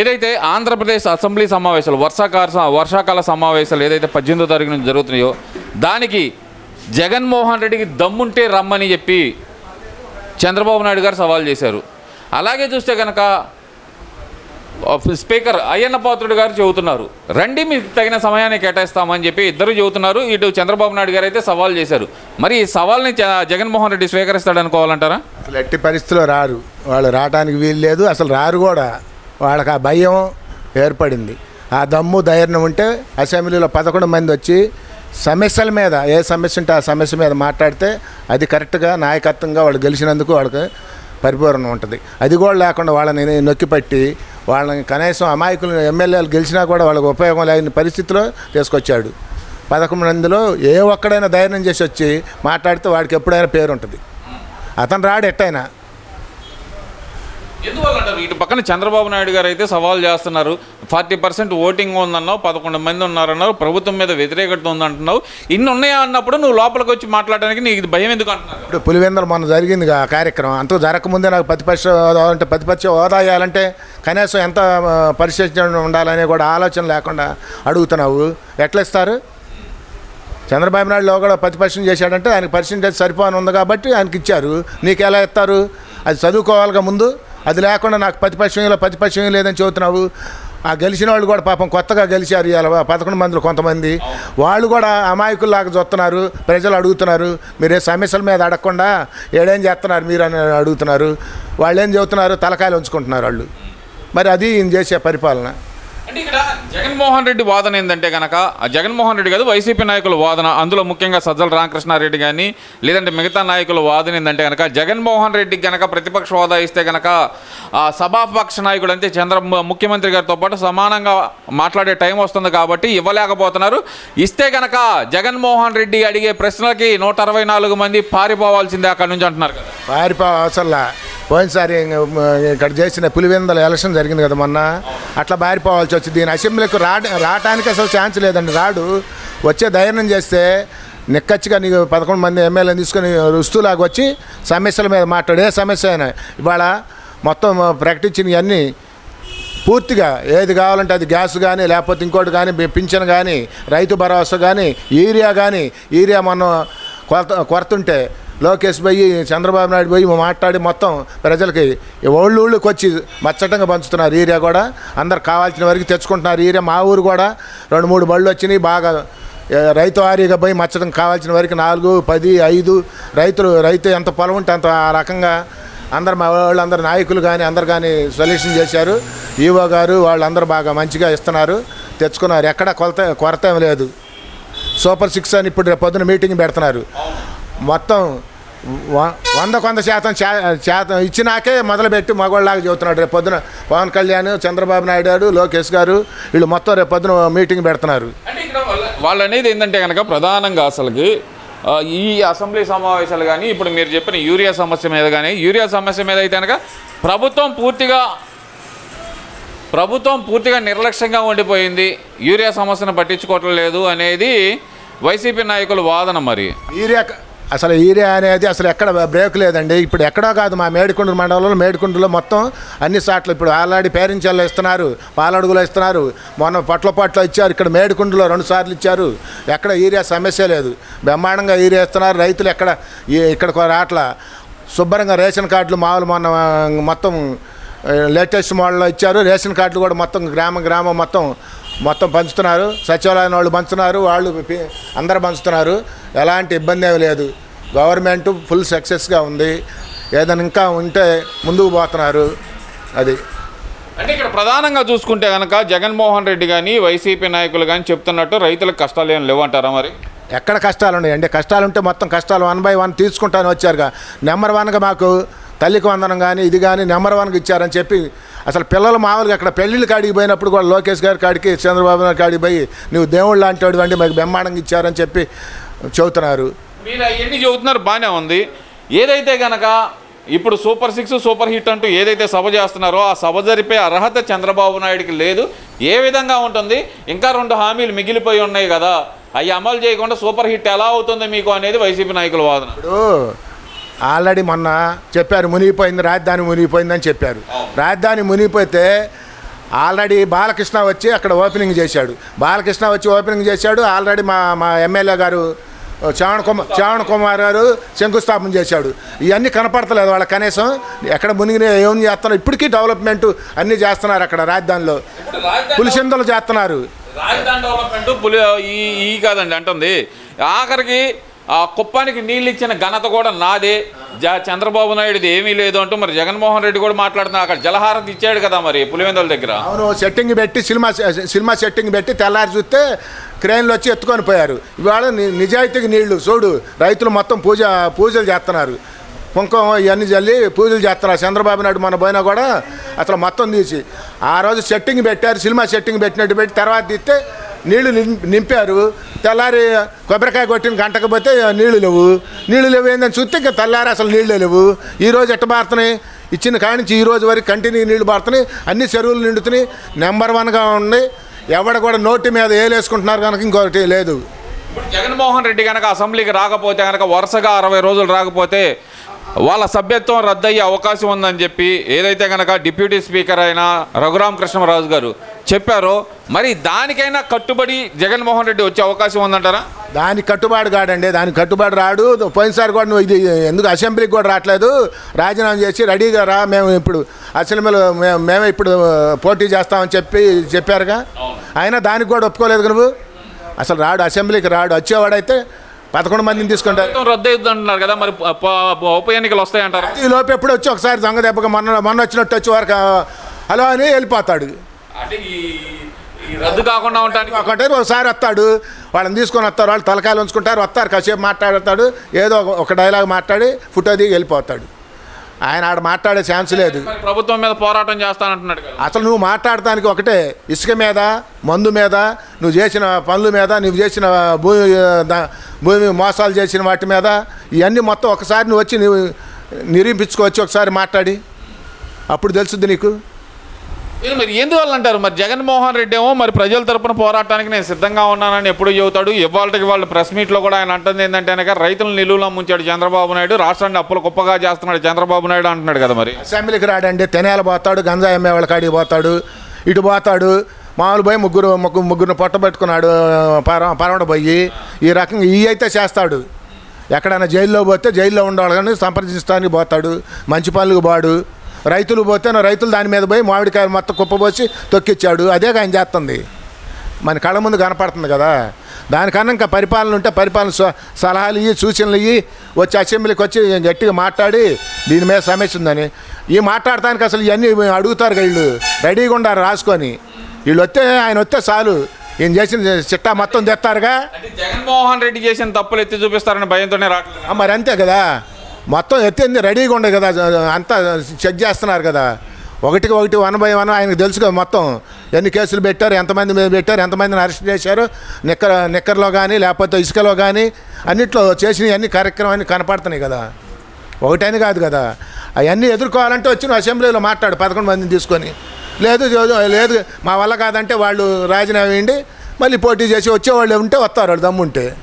ఏదైతే ఆంధ్రప్రదేశ్ అసెంబ్లీ సమావేశాలు వర్షాకాల వర్షాకాల సమావేశాలు ఏదైతే పద్దెనిమిదో తారీఖు నుంచి జరుగుతున్నాయో దానికి జగన్మోహన్ రెడ్డికి దమ్ముంటే రమ్మని చెప్పి చంద్రబాబు నాయుడు గారు సవాల్ చేశారు. అలాగే చూస్తే కనుక స్పీకర్ అయ్యన్న పాత్రుడు గారు చెబుతున్నారు రండి మీకు తగిన సమయాన్ని కేటాయిస్తామని చెప్పి ఇద్దరు చెబుతున్నారు ఇటు చంద్రబాబు నాయుడు గారు అయితే సవాల్ చేశారు. మరి ఈ సవాల్ని జగన్మోహన్ రెడ్డి స్వీకరిస్తాడనుకోవాలంటారా? అసలు ఎట్టి పరిస్థితిలో రారు. వాళ్ళు రావడానికి వీలు లేదు అసలు రారు కూడా. వాళ్ళకి ఆ భయం ఏర్పడింది. ఆ దమ్ము ధైర్యం ఉంటే అసెంబ్లీలో పదకొండు మంది వచ్చి సమస్యల మీద ఏ సమస్య ఉంటే ఆ సమస్య మీద మాట్లాడితే అది కరెక్ట్గా నాయకత్వంగా వాళ్ళు గెలిచినందుకు వాళ్ళకి పరిపూర్ణం ఉంటుంది. అది కూడా లేకుండా వాళ్ళని నొక్కిపట్టి వాళ్ళని కనీసం అమాయకులు ఎమ్మెల్యేలు గెలిచినా కూడా వాళ్ళకి ఉపయోగం లేని పరిస్థితిలో తీసుకొచ్చాడు. పదకొండు మందిలో ఏ ఒక్కడైనా ధైర్యం చేసి వచ్చి మాట్లాడితే వాడికి ఎప్పుడైనా పేరు ఉంటుంది అతను రాడు ఎట్టయినా. ఇటు పక్కన చంద్రబాబు నాయుడు గారు అయితే సవాల్ చేస్తున్నారు. ఫార్టీ పర్సెంట్ ఓటింగ్ ఉందన్నావు పదకొండు మంది ఉన్నారన్నారు ప్రభుత్వం మీద వ్యతిరేకత ఉందంటున్నావు. ఇన్ని ఉన్నాయా అన్నప్పుడు నువ్వు లోపలికి వచ్చి మాట్లాడడానికి నీకు ఇది భయం ఎందుకు అంటున్నావు ఇప్పుడు పులివెందలు మొన్న జరిగింది ఆ కార్యక్రమం. అంత జరగకముందే నాకు ప్రతిపక్ష అంటే ప్రతిపక్ష హోదా ఇవ్వాలంటే కనీసం ఎంత ఆ, పరిశీలన ఉండాలనే కూడా ఆలోచన లేకుండా అడుగుతున్నావు. ఎట్లా ఇస్తారు? చంద్రబాబు నాయుడులో కూడా ప్రతిపక్షం చేశాడంటే ఆయనకి పర్సెంటేజ్ సరిపోని ఉంది కాబట్టి ఆయనకి ఇచ్చారు. నీకు ఎలా ఇస్తారు? అది చదువుకోవాలిగా ముందు. అది లేకుండా నాకు ప్రతిపక్షం ప్రతిపక్షం లేదని చెబుతున్నావు. ఆ గెలిచిన వాళ్ళు కూడా పాపం కొత్తగా గెలిచారు ఇలా పదకొండు మందిలో కొంతమంది. వాళ్ళు కూడా అమాయకుల్లాగా చూస్తున్నారు ప్రజలు అడుగుతున్నారు. మీరే సమస్యల మీద అడగకుండా ఏడేం చేస్తున్నారు మీరు అని అడుగుతున్నారు. వాళ్ళు ఏం చెబుతున్నారు? తలకాయలు ఉంచుకుంటున్నారు వాళ్ళు. మరి అది ఈయన చేసే పరిపాలన. అంటే ఇక్కడ జగన్మోహన్ రెడ్డి వాదన ఏంటంటే కనుక ఆ జగన్మోహన్ రెడ్డి కాదు వైసీపీ నాయకుల వాదన అందులో ముఖ్యంగా సజ్జల రామకృష్ణారెడ్డి కానీ లేదంటే మిగతా నాయకుల వాదన ఏంటంటే కనుక జగన్మోహన్ రెడ్డికి కనుక ప్రతిపక్ష హోదా ఇస్తే కనుక సభాపక్ష నాయకుడు అంటే చంద్ర ముఖ్యమంత్రి గారితో పాటు సమానంగా మాట్లాడే టైం వస్తుంది కాబట్టి ఇవ్వలేకపోతున్నారు. ఇస్తే కనుక జగన్మోహన్ రెడ్డి అడిగే ప్రశ్నలకి నూట అరవై నాలుగు మంది పారిపోవాల్సిందే అక్కడి నుంచి అంటున్నారు కదా. పారిపో పోయినసారి ఇక్కడ చేసిన పులివెందల ఎలక్షన్ జరిగింది కదా మొన్న. అట్లా బారిపోవాల్సి వచ్చి దీని అసెంబ్లీకి రా రావడానికి అసలు ఛాన్స్ లేదండి. రాడు. వచ్చే ధైర్యం చేస్తే నిక్కచ్చిగా నీకు పదకొండు మంది ఎమ్మెల్యేని తీసుకొని రుస్తులాగా వచ్చి సమస్యల మీద మాట్లాడు. ఏ సమస్య అయినా ఇవాళ మొత్తం ప్రకటించినవన్నీ పూర్తిగా ఏది కావాలంటే అది గ్యాస్ కానీ లేకపోతే ఇంకోటి కానీ పింఛన్ కానీ రైతు భరోసా కానీ యూరియా కానీ యూరియా మనం కొరత కొరతుంటే లోకేష్ పోయి చంద్రబాబు నాయుడు పోయి మాట్లాడి మొత్తం ప్రజలకి ఒళ్ళు ఊళ్ళకి వచ్చి మచ్చటంగా పంచుతున్నారు ఏరియా కూడా. అందరు కావాల్సిన వరకు తెచ్చుకుంటున్నారు ఏరియా. మా ఊరు కూడా రెండు మూడు బళ్ళు వచ్చినాయి బాగా రైతు వారీగా పోయి మచ్చటం కావాల్సిన వరకు నాలుగు పది ఐదు రైతులు రైతు ఎంత పొలం ఉంటే అంత ఆ రకంగా అందరు మా వాళ్ళు అందరు నాయకులు కానీ అందరు కానీ సొల్యూషన్ చేశారు. ఈవో గారు వాళ్ళందరూ బాగా మంచిగా ఇస్తున్నారు తెచ్చుకున్నారు. ఎక్కడ కొలత కొరత ఏం లేదు. సూపర్ సిక్స్ అని ఇప్పుడు రేపు పొద్దున మీటింగ్ పెడుతున్నారు. మొత్తం వంద కొంత శాతం శాతం ఇచ్చినాకే మొదలుపెట్టి మగవాళ్ళలాగా చెబుతున్నాడు రేపు పొద్దున పవన్ కళ్యాణ్ చంద్రబాబు నాయుడు గారు లోకేష్ గారు వీళ్ళు మొత్తం రేపు పొద్దున మీటింగ్ పెడుతున్నారు. వాళ్ళ- అనేది ఏంటంటే కనుక ప్రధానంగా అసలుకి ఈ అసెంబ్లీ సమావేశాలు కానీ ఇప్పుడు మీరు చెప్పిన యూరియా సమస్య మీద కానీ యూరియా సమస్య మీద అయితే కనుక ప్రభుత్వం పూర్తిగా ప్రభుత్వం పూర్తిగా నిర్లక్ష్యంగా ఉండిపోయింది. యూరియా సమస్యను పట్టించుకోవటం లేదు అనేది వైసీపీ నాయకుల వాదన మరి. యూరియా అసలు ఏరియా అనేది అసలు ఎక్కడ బ్రేక్ లేదండి. ఇప్పుడు ఎక్కడో కాదు మా మేడికొండ మండలంలో మేడికొండలో మొత్తం అన్ని సాట్లు ఇప్పుడు ఆల్రెడీ పేరించాల్లో ఇస్తున్నారు పాలడుగులో ఇస్తున్నారు. మొన్న పొట్లపాట్లో ఇచ్చారు ఇక్కడ మేడికొండలో రెండు సార్లు ఇచ్చారు. ఎక్కడ ఏరియా సమస్య లేదు. బ్రహ్మాండంగా ఏరియా ఇస్తున్నారు రైతులు ఎక్కడ ఇక్కడ రాట్ల శుభ్రంగా రేషన్ కార్డులు మామూలు మొన్న మొత్తం లేటెస్ట్ మోడల్లో ఇచ్చారు. రేషన్ కార్డులు కూడా మొత్తం గ్రామం గ్రామం మొత్తం మొత్తం పంచుతున్నారు. సచివాలయం వాళ్ళు పంచుతున్నారు వాళ్ళు అందరు పంచుతున్నారు. ఎలాంటి ఇబ్బంది ఏమీ లేదు. గవర్నమెంట్ ఫుల్ సక్సెస్గా ఉంది. ఏదైనా ఇంకా ఉంటే ముందుకు పోతున్నారు. అది. అంటే ఇక్కడ ప్రధానంగా చూసుకుంటే కనుక జగన్మోహన్ రెడ్డి కానీ వైసీపీ నాయకులు కానీ చెప్తున్నట్టు రైతులకు కష్టాలు ఏం లేవంటారా మరి? ఎక్కడ కష్టాలు ఉన్నాయండి కష్టాలు ఉంటే మొత్తం కష్టాలు వన్ బై వన్ తీసుకుంటాను వచ్చారుగా. నెంబర్ వన్గా మాకు తల్లికి వందనం కానీ ఇది కానీ నెంబర్ వన్కి ఇచ్చారని చెప్పి అసలు పిల్లలు మామూలుగా అక్కడ పెళ్ళిళ్ళ కాడికి పోయినప్పుడు కూడా లోకేష్ గారి కాడికి చంద్రబాబు నాయుడు కాడికి పోయి నువ్వు దేవుళ్ళు లాంటి వాడు అండి మాకు బ్రహ్మాండంగా ఇచ్చారని చెప్పి చెబుతున్నారు. మీరు అవన్నీ చెబుతున్నారు బాగానే ఉంది. ఏదైతే గనక ఇప్పుడు సూపర్ సిక్స్ సూపర్ హిట్ అంటూ ఏదైతే సభ చేస్తున్నారో ఆ సభ జరిపే అర్హత చంద్రబాబు నాయుడికి లేదు. ఏ విధంగా ఉంటుంది? ఇంకా రెండు హామీలు మిగిలిపోయి ఉన్నాయి కదా. అవి అమలు చేయకుండా సూపర్ హిట్ ఎలా అవుతుంది మీకు అనేది వైసీపీ నాయకుల వాదన. ఇప్పుడు ఆల్రెడీ మొన్న చెప్పారు మునిగిపోయింది రాజధాని మునిగిపోయిందని చెప్పారు. రాజధాని మునిగిపోతే ఆల్రెడీ బాలకృష్ణ వచ్చి అక్కడ ఓపెనింగ్ చేశాడు. బాలకృష్ణ వచ్చి ఓపెనింగ్ చేశాడు. ఆల్రెడీ మా మా ఎమ్మెల్యే గారు శ్రావణ కుమార్ శ్రావణ కుమార్ గారు శంకుస్థాపన చేశాడు. ఇవన్నీ కనపడతలేదు వాళ్ళ కనీసం ఎక్కడ మునిగిన ఏం చేస్తున్నారు ఇప్పటికీ డెవలప్మెంట్ అన్నీ చేస్తున్నారు అక్కడ రాజధానిలో. పులిసిందలు చేస్తున్నారు. రాజధాని డెవలప్మెంట్ పులి ఈ ఈ కాదండి అంటుంది. ఆఖరికి ఆ కుప్పానికి నీళ్ళు ఇచ్చిన ఘనత కూడా నాదే. జ చంద్రబాబు నాయుడుది ఏమీ లేదు అంటూ మరి జగన్మోహన్ రెడ్డి కూడా మాట్లాడుతున్నారు అక్కడ జలహారతి ఇచ్చాడు కదా మరి పులివెందుల దగ్గర. అవును సెట్టింగ్ పెట్టి సినిమా సినిమా సెట్టింగ్ పెట్టి తెల్లారి చూస్తే క్రేన్లు వచ్చి ఎత్తుకొని పోయారు. ఇవాళ నిజాయితీకి నీళ్ళు చూడు రైతులు మొత్తం పూజ పూజలు చేస్తున్నారు. కుంకుమ ఇవన్నీ చల్లి పూజలు చేస్తున్నారు. చంద్రబాబు నాయుడు మన పోయినా కూడా అసలు మొత్తం తీసి. ఆ రోజు సెట్టింగ్ పెట్టారు సినిమా సెట్టింగ్ పెట్టినట్టు పెట్టి తర్వాత తీస్తే నీళ్ళు నింపారు. తెల్లారి కొబ్బరికాయ కొట్టిన గంటకు పోతే నీళ్ళు లేవు. నీళ్ళు లేవు ఏందని చూస్తే ఇంకా తెల్లారి అసలు నీళ్ళు లేవు. ఈరోజు ఎట్ట మారుతున్నాయి? ఇచ్చిన కాడి నుంచి ఈ రోజు వరకు కంటిన్యూ నీళ్ళు పారుతున్నాయి అన్ని చెరువులు నిండుతున్నాయి. నెంబర్ వన్గా ఉన్నాయి. ఎవడ కూడా నోటి మీద ఏలేసుకుంటున్నారు కనుక ఇంకొకటి లేదు. ఇప్పుడు జగన్మోహన్ రెడ్డి కనుక అసెంబ్లీకి రాకపోతే కనుక వరుసగా అరవై రోజులు రాకపోతే వాళ్ళ సభ్యత్వం రద్దయ్యే అవకాశం ఉందని చెప్పి ఏదైతే కనుక డిప్యూటీ స్పీకర్ అయిన రఘురామ కృష్ణరాజు గారు చెప్పారో మరి దానికైనా కట్టుబడి జగన్మోహన్ రెడ్డి వచ్చే అవకాశం ఉందంటారా? దానికి కట్టుబాటు కాడండి దానికి కట్టుబాటు రాడు. పోయినసారి కూడా నువ్వు ఇది ఎందుకు అసెంబ్లీకి కూడా రావట్లేదు? రాజీనామా చేసి రెడీగా రా మేము ఇప్పుడు అసెంబ్లీలో మేము మేమే ఇప్పుడు పోటీ చేస్తామని చెప్పి చెప్పారుగా. అయినా దానికి కూడా ఒప్పుకోలేదు నువ్వు? అసలు రాడు అసెంబ్లీకి రాడు. వచ్చేవాడైతే పదకొండు మందిని తీసుకుంటారు. రద్దు అవుతుంది అంటున్నారు కదా మరి ఉప ఎన్నికలు వస్తాయంటారా ఈ లోపు ఎప్పుడు వచ్చి ఒకసారి దొంగ దెబ్బగా మొన్న మొన్న వచ్చినట్టు వచ్చి వరకు హలో అని వెళ్ళిపోతాడు. అంటే ఈ ఈ రద్దు కాకుండా ఉండడానికి ఒకటే ఒకసారి వస్తాడు. వాళ్ళని తీసుకొని వస్తారు వాళ్ళు తలకాయలు ఉంచుకుంటారు వస్తారు కాసేపు మాట్లాడతాడు ఏదో ఒక డైలాగ్ మాట్లాడి ఫోటో దిగి వెళ్ళిపోతాడు. ఆయన ఆడ మాట్లాడే ఛాన్స్ లేదు. ప్రభుత్వం మీద పోరాటం చేస్తానంటున్నాడు అసలు నువ్వు మాట్లాడటానికి ఒకటే ఇసుక మీద మందు మీద నువ్వు చేసిన పనుల మీద నువ్వు చేసిన భూమి భూమి మోసాలు చేసిన వాటి మీద ఇవన్నీ మొత్తం ఒకసారి నువ్వు వచ్చి నువ్వు నిరూపించుకోవచ్చు ఒకసారి మాట్లాడి. అప్పుడు తెలుసుద్ది నీకు. మరి ఎందువల్ల అంటారు? మరి జగన్మోహన్ రెడ్డి ఏమో మరి ప్రజల తరపున పోరాటానికి నేను సిద్ధంగా ఉన్నానని ఎప్పుడు చెబుతాడు. ఇవాళకి వాళ్ళు ప్రెస్ మీట్లో కూడా ఆయన అంటుంది ఏంటంటే అనగా రైతులను నిలువులో ముంచాడు చంద్రబాబు నాయుడు రాష్ట్రాన్ని అప్పులు కుప్పగా చేస్తున్నాడు చంద్రబాబు నాయుడు అంటున్నాడు కదా మరి. అసెంబ్లీకి రాడండి తెనాల పోతాడు గంజాయి అమ్మే వాళ్ళ కాడికి పోతాడు ఇటు పోతాడు మామూలు పోయి ముగ్గురు ముగ్గురు ముగ్గురిని పొట్టబెట్టుకున్నాడు పర పరవడ పోయి ఈ రకంగా ఈ అయితే చేస్తాడు. ఎక్కడైనా జైల్లో పోతే జైల్లో ఉండవాళ్ళు కానీ సంప్రదించడానికి పోతాడు మంచి పనులకు బాడు రైతులు పోతే రైతులు దాని మీద పోయి మామిడికాయలు మొత్తం కుప్పపోసి తొక్కిచ్చాడు. అదే ఆయన చేస్తుంది. మన కళ్ళ ముందు కనపడుతుంది కదా. దానికన్నా ఇంకా పరిపాలన ఉంటే పరిపాలన సలహాలు ఇవి సూచనలు ఇవి వచ్చి అసెంబ్లీకి వచ్చి గట్టిగా మాట్లాడి దీని మీద సమస్య ఉందని. ఈ మాట్లాడటానికి అసలు ఇవన్నీ అడుగుతారు వీళ్ళు. రెడీగా ఉండారు రాసుకొని. వీళ్ళు వస్తే ఆయన వస్తే చాలు. ఈయన చేసిన చిట్టా మొత్తం తెస్తారుగా. జగన్మోహన్ రెడ్డి చేసిన తప్పులు ఎత్తి చూపిస్తారని భయంతోనే రావట్లేదు మరి అంతే కదా. మొత్తం ఎత్తింది రెడీగా ఉండే కదా అంతా చెక్ చేస్తున్నారు కదా. ఒకటికి ఒకటి వన్ బై వన్ ఆయనకు తెలుసు కదా మొత్తం. ఎన్ని కేసులు పెట్టారు ఎంతమంది మీద పెట్టారు ఎంతమందిని అరెస్ట్ చేశారు నిక్కర నిక్కర్లో కానీ లేకపోతే ఇసుకలో కానీ అన్నిట్లో చేసిన అన్ని కార్యక్రమాన్ని కనపడుతున్నాయి కదా. ఒకటని కాదు కదా. అవన్నీ ఎదుర్కోవాలంటే వచ్చి అసెంబ్లీలో మాట్లాడు పదకొండు మందిని తీసుకొని. లేదు లేదు- లేదు మా వల్ల కాదంటే వాళ్ళు రాజీనామా వేయండి మళ్ళీ పోటీ చేసి వచ్చేవాళ్ళు ఉంటే వస్తారు వాళ్ళు దమ్ముంటే.